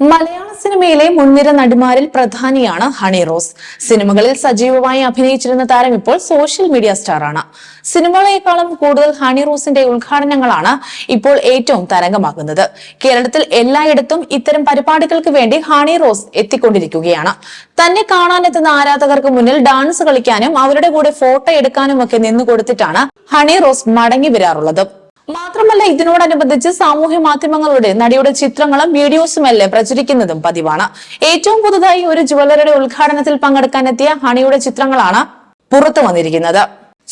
മലയാള സിനിമയിലെ മുൻനിര നടിമാരിൽ പ്രധാനിയാണ് ഹണി റോസ്. സിനിമകളിൽ സജീവമായി അഭിനയിച്ചിരുന്ന താരം ഇപ്പോൾ സോഷ്യൽ മീഡിയ സ്റ്റാറാണ്. സിനിമകളെക്കാളും കൂടുതൽ ഹണി റോസിന്റെ ഉദ്ഘാടനങ്ങളാണ് ഇപ്പോൾ ഏറ്റവും തരംഗമാകുന്നത്. കേരളത്തിൽ എല്ലായിടത്തും ഇത്തരം പരിപാടികൾക്ക് വേണ്ടി ഹണി റോസ് എത്തിക്കൊണ്ടിരിക്കുകയാണ്. തന്നെ കാണാനെത്തുന്ന ആരാധകർക്ക് മുന്നിൽ ഡാൻസ് കളിക്കാനും അവരുടെ കൂടെ ഫോട്ടോ എടുക്കാനും ഒക്കെ നിന്നു കൊടുത്തിട്ടാണ് ഹണി റോസ് മടങ്ങി വരാറുള്ളത്. മാത്രമല്ല ഇതിനോടനുബന്ധിച്ച് സാമൂഹ്യ മാധ്യമങ്ങളുടെ നടിയുടെ ചിത്രങ്ങളും വീഡിയോസും എല്ലാം പ്രചരിക്കുന്നതും പതിവാണ്. ഏറ്റവും പുതുതായി ഒരു ജുവലറിയുടെ ഉദ്ഘാടനത്തിൽ പങ്കെടുക്കാനെത്തിയ ഹണിയുടെ ചിത്രങ്ങളാണ് പുറത്തു വന്നിരിക്കുന്നത്.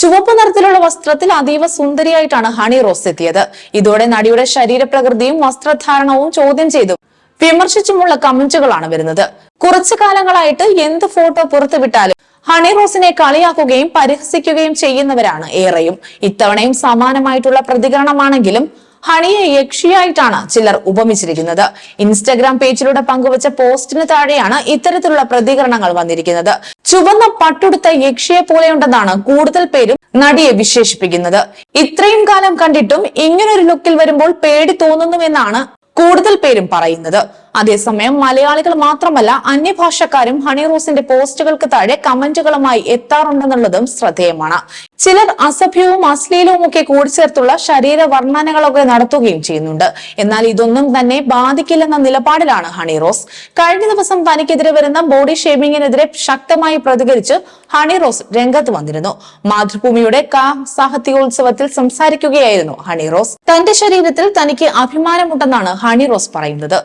ചുവപ്പ് നിറത്തിലുള്ള വസ്ത്രത്തിൽ അതീവ സുന്ദരിയായിട്ടാണ് ഹണി റോസ് എത്തിയത്. ഇതോടെ നടിയുടെ ശരീരപ്രകൃതിയും വസ്ത്രധാരണവും ചോദ്യം ചെയ്തു വിമർശിച്ചുമുള്ള കമന്റുകളാണ് വരുന്നത്. കുറച്ചു കാലങ്ങളായിട്ട് എന്ത് ഫോട്ടോ പുറത്തുവിട്ടാലും ഹണി റോസിനെ കളിയാക്കുകയും പരിഹസിക്കുകയും ചെയ്യുന്നവരാണ് ഏറെയും. ഇത്തവണയും സമാനമായിട്ടുള്ള പ്രതികരണമാണെങ്കിലും ഹണിയെ യക്ഷിയായിട്ടാണ് ചിലർ ഉപമിച്ചിരിക്കുന്നത്. ഇൻസ്റ്റഗ്രാം പേജിലൂടെ പങ്കുവച്ച പോസ്റ്റിന് താഴെയാണ് ഇത്തരത്തിലുള്ള പ്രതികരണങ്ങൾ വന്നിരിക്കുന്നത്. ചുവന്ന പട്ടുടുത്ത യക്ഷിയെ പോലെയുണ്ടെന്നാണ് കൂടുതൽ പേരും നടിയെ വിശേഷിപ്പിക്കുന്നത്. ഇത്രയും കാലം കണ്ടിട്ടും ഇങ്ങനൊരു ലുക്കിൽ വരുമ്പോൾ പേടി തോന്നുന്നുവെന്നാണ് കൂടുതൽ പേരും പറയുന്നത്. അതേസമയം മലയാളികൾ മാത്രമല്ല അന്യഭാഷക്കാരും ഹണി റോസിന്റെ പോസ്റ്റുകൾക്ക് താഴെ കമന്റുകളുമായി എത്താറുണ്ടെന്നുള്ളതും ശ്രദ്ധേയമാണ്. ചിലർ അസഭ്യവും അശ്ലീലവും ഒക്കെ കൂടിച്ചേർത്തുള്ള ശരീര വർണനകളൊക്കെ നടത്തുകയും ചെയ്യുന്നുണ്ട്. എന്നാൽ ഇതൊന്നും തന്നെ ബാധിക്കില്ലെന്ന നിലപാടിലാണ് ഹണി റോസ് കഴിഞ്ഞ ദിവസം തനിക്കെതിരെ വരുന്ന ബോഡി ഷേമിങ്ങിനെതിരെ ശക്തമായി പ്രതികരിച്ച് ഹണി റോസ് രംഗത്ത് വന്നിരുന്നു. മാതൃഭൂമിയുടെ കാ സാഹിത്യോത്സവത്തിൽ സംസാരിക്കുകയായിരുന്നു ഹണി റോസ് തന്റെ ശരീരത്തിൽ തനിക്ക് അഭിമാനമുണ്ടെന്നാണ് ഹണി റോസ് പറയുന്നത്.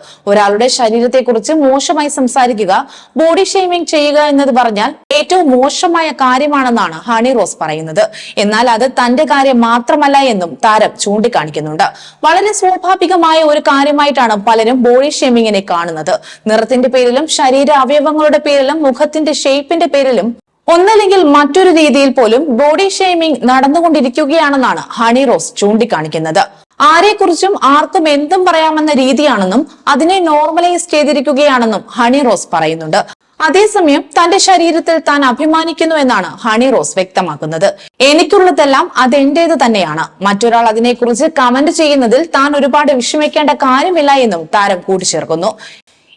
ഒരാളുടെ ശരീരത്തെക്കുറിച്ച് മോശമായി സംസാരിക്കുക ബോഡി ഷെയ്മിംഗ് ചെയ്യുക എന്നത് പറഞ്ഞാൽ ഏറ്റവും മോശമായ കാര്യമാണെന്നാണ് ഹണി റോസ് പറയുന്നത്. എന്നാൽ അത് തന്റെ കാര്യം മാത്രമല്ല എന്നും താരം ചൂണ്ടിക്കാണിക്കുന്നുണ്ട്. വളരെ സ്വാഭാവികമായ ഒരു കാര്യമായിട്ടാണ് പലരും ബോഡി ഷെയ്മിങ്ങിനെ കാണുന്നത്. നിറത്തിന്റെ പേരിലും ശരീര അവയവങ്ങളുടെ പേരിലും മുഖത്തിന്റെ ഷേപ്പിന്റെ പേരിലും ഒന്നല്ലെങ്കിൽ മറ്റൊരു രീതിയിൽ പോലും ബോഡി ഷെയ്മിംഗ് നടന്നുകൊണ്ടിരിക്കുകയാണെന്നാണ് ഹണി റോസ് ചൂണ്ടിക്കാണിക്കുന്നത്. ആരെക്കുറിച്ചും ആർക്കും എന്തും പറയാമെന്ന രീതിയാണെന്നും അതിനെ നോർമലൈസ് ചെയ്തിരിക്കുകയാണെന്നും ഹണി റോസ് പറയുന്നുണ്ട്. അതേസമയം തന്റെ ശരീരത്തിൽ താൻ അഭിമാനിക്കുന്നു എന്നാണ് ഹണി റോസ് വ്യക്തമാക്കുന്നത്. എനിക്കുള്ളതെല്ലാം അതെന്റേത് തന്നെയാണ്. മറ്റൊരാൾ അതിനെക്കുറിച്ച് കമന്റ് ചെയ്യുന്നതിൽ താൻ ഒരുപാട് വിഷമിക്കേണ്ട കാര്യമില്ല എന്നും താരം കൂട്ടിച്ചേർക്കുന്നു.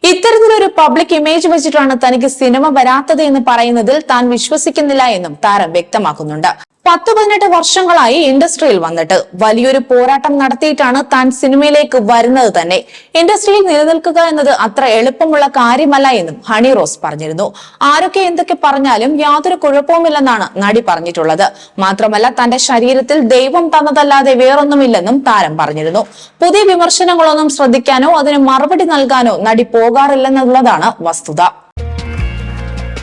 ഇത്തരത്തിലൊരു പബ്ലിക് ഇമേജ് വെച്ചിട്ടാണ് തനിക്ക് സിനിമ വരാത്തത് എന്ന് പറയുന്നതിൽ താൻ വിശ്വസിക്കുന്നില്ല എന്നും താരം വ്യക്തമാക്കുന്നുണ്ട്. പത്ത് പതിനെട്ട് വർഷങ്ങളായി ഇൻഡസ്ട്രിയിൽ വന്നിട്ട് വലിയൊരു പോരാട്ടം നടത്തിയിട്ടാണ് താൻ സിനിമയിലേക്ക് വരുന്നത് തന്നെ. ഇൻഡസ്ട്രിയിൽ നിലനിൽക്കുക എന്നത് അത്ര എളുപ്പമുള്ള കാര്യമല്ല എന്നും ഹണി റോസ് പറഞ്ഞിരുന്നു. ആരൊക്കെ എന്തൊക്കെ പറഞ്ഞാലും യാതൊരു കുഴപ്പവുമില്ലെന്നാണ് നടി പറഞ്ഞിട്ടുള്ളത്. മാത്രമല്ല തന്റെ ശരീരത്തിൽ ദൈവം തന്നതല്ലാതെ വേറൊന്നുമില്ലെന്നും താരം പറഞ്ഞിരുന്നു. പുതിയ വിമർശനങ്ങളൊന്നും ശ്രദ്ധിക്കാനോ അതിന് മറുപടി നൽകാനോ നടി പോകാറില്ലെന്നുള്ളതാണ് വസ്തുത.